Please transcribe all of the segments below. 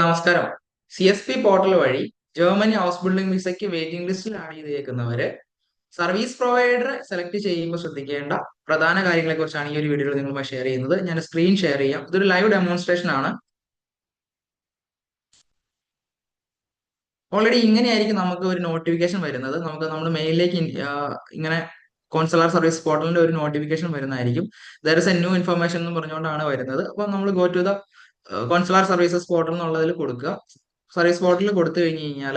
നമസ്കാരം. C S P portal വഴി Germany house building വിസയ്ക്ക് വെയിറ്റിംഗ് ലിസ്റ്റിൽ ആഡ് ചെയ്തേക്കുന്നവര് സർവീസ് പ്രൊവൈഡർ സെലക്ട് ചെയ്യുമ്പോൾ ശ്രദ്ധിക്കേണ്ട പ്രധാന കാര്യങ്ങളെ കുറിച്ചാണ് ഈ ഒരു വീഡിയോയിൽ നിങ്ങളുമായി ഷെയർ ചെയ്യുന്നത്. ഞാൻ സ്ക്രീൻ ഷെയർ ചെയ്യാം. ഇതൊരു ലൈവ് ഡെമോൺസ്ട്രേഷൻ ആണ്. ഓൾറെഡി ഇങ്ങനെയായിരിക്കും നമുക്ക് ഒരു നോട്ടിഫിക്കേഷൻ വരുന്നത്. നമുക്ക് നമ്മൾ മെയിലിലേക്ക് ഇങ്ങനെ കോൺസുലർ സർവീസ് പോർട്ടലിന്റെ ഒരു നോട്ടിഫിക്കേഷൻ വരുന്നതായിരിക്കും. There is a new information എന്ന് പറഞ്ഞുകൊണ്ടാണ് വരുന്നത്. അപ്പോൾ നമ്മൾ go to the consular services portal എന്നുള്ളതിൽ കൊടുക്കുക. സർവീസ് പോർട്ടലിൽ കൊടുത്തു കഴിഞ്ഞ് കഴിഞ്ഞാൽ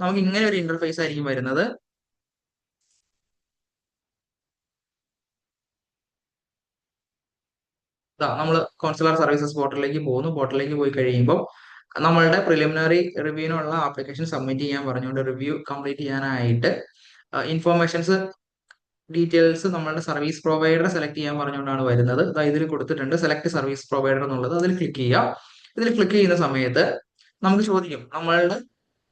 നമുക്ക് ഇങ്ങനെ ഒരു ഇന്റർഫേസ് ആയിരിക്കും വരുന്നത്. നമ്മൾ കോൺസുലർ സർവീസസ് പോർട്ടലിലേക്ക് പോകുന്നു. പോർട്ടലിലേക്ക് പോയി കഴിയുമ്പോൾ നമ്മളുടെ പ്രിലിമിനറി റിവ്യൂവിനുള്ള ആപ്ലിക്കേഷൻ സബ്മിറ്റ് ചെയ്യാൻ പറഞ്ഞുകൊണ്ട് റിവ്യൂ കംപ്ലീറ്റ് ചെയ്യാനായിട്ട് ഇൻഫോർമേഷൻസ് ഡീറ്റെയിൽസ് നമ്മളുടെ സർവീസ് പ്രൊവൈഡർ സെലക്ട് ചെയ്യാൻ പറഞ്ഞുകൊണ്ടാണ് വരുന്നത്. ഇതിൽ കൊടുത്തിട്ടുണ്ട് സെലക്ട് സർവീസ് പ്രൊവൈഡർ എന്നുള്ളത്. അതിൽ ക്ലിക്ക് ചെയ്യുക. ഇതിൽ ക്ലിക്ക് ചെയ്യുന്ന സമയത്ത് നമുക്ക് ചോദിക്കും നമ്മളുടെ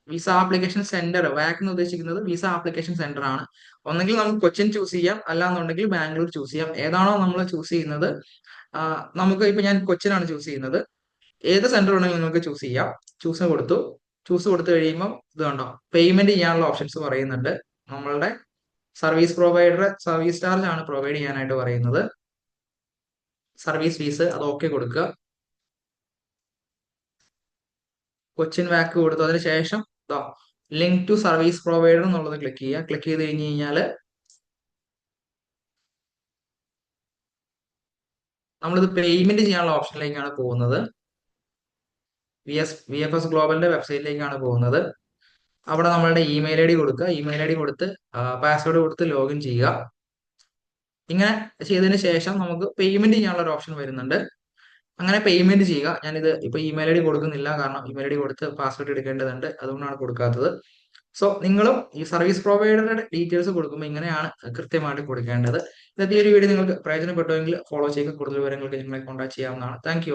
വിസ ആപ്ലിക്കേഷൻ സെന്റർ വാക്ക് എന്ന് ഉദ്ദേശിക്കുന്നത് വിസ ആപ്ലിക്കേഷൻ സെന്റർ ആണ്. ഒന്നെങ്കിൽ നമുക്ക് കൊച്ചിൻ ചൂസ് ചെയ്യാം. അല്ലാന്നുണ്ടെങ്കിൽ ബാംഗ്ലൂർ ചൂസ് ചെയ്യാം. ഏതാണോ നമ്മൾ ചൂസ് ചെയ്യുന്നത് നമുക്ക് ഇപ്പൊ ഞാൻ കൊച്ചിനാണ് ചൂസ് ചെയ്യുന്നത്. ഏത് സെന്റർ ഉണ്ടെങ്കിലും നിങ്ങൾക്ക് ചൂസ് ചെയ്യാം. ചൂസ് കൊടുത്തു. ചൂസ് കൊടുത്തു കഴിയുമ്പോൾ ഇത് കണ്ടോ പേയ്മെന്റ് ചെയ്യാനുള്ള ഓപ്ഷൻസ് പറയുന്നുണ്ട്. നമ്മളുടെ സർവീസ് പ്രൊവൈഡർ സർവീസ് ചാർജ് ആണ് പ്രൊവൈഡ് ചെയ്യാനായിട്ട് പറയുന്നത്. സർവീസ് ഫീസ് അത് ഓക്കെ കൊടുക്കുക. കൊച്ചിൻ വാക്ക് കൊടുത്തു. അതിന് ശേഷം ലിങ്ക് ടു സർവീസ് പ്രൊവൈഡർ എന്നുള്ളത് ക്ലിക്ക് ചെയ്യുക. ക്ലിക്ക് ചെയ്ത് കഴിഞ്ഞ് കഴിഞ്ഞാൽ നമ്മളിത് പേയ്മെന്റ് ചെയ്യാനുള്ള ഓപ്ഷനിലേക്കാണ് പോകുന്നത്. V S V F S ഗ്ലോബലിന്റെ വെബ്സൈറ്റിലേക്കാണ് പോകുന്നത്. അവിടെ നമ്മളുടെ ഇമെയിൽ ഐ ഡി കൊടുക്കുക. ഇമെയിൽ ഐ ഡി കൊടുത്ത് പാസ്വേഡ് കൊടുത്ത് ലോഗിൻ ചെയ്യുക. ഇങ്ങനെ ചെയ്തതിന് ശേഷം നമുക്ക് പേയ്മെന്റ് ചെയ്യാനുള്ള ഒരു ഓപ്ഷൻ വരുന്നുണ്ട്. അങ്ങനെ പേയ്മെന്റ് ചെയ്യുക. ഞാനിത് ഇപ്പൊ ഇമെയിൽ ഐ ഡി കൊടുക്കുന്നില്ല. കാരണം ഇമെയിൽ ഐ ഡി കൊടുത്ത് പാസ്വേഡ് എടുക്കേണ്ടതുണ്ട്. അതുകൊണ്ടാണ് കൊടുക്കാത്തത്. സോ നിങ്ങളും ഈ സർവീസ് പ്രൊവൈഡറുടെ ഡീറ്റെയിൽസ് കൊടുക്കുമ്പോൾ ഇങ്ങനെയാണ് കൃത്യമായിട്ട് കൊടുക്കേണ്ടത്. ഇന്നത്തെ ഒരു വീഡിയോ നിങ്ങൾക്ക് പ്രയോജനപ്പെട്ടുവെങ്കിൽ ഫോളോ ചെയ്യുക. കൂടുതൽ വിവരങ്ങൾക്ക് നിങ്ങളെ കോൺടാക്ട് ചെയ്യാവുന്നതാണ്. താങ്ക്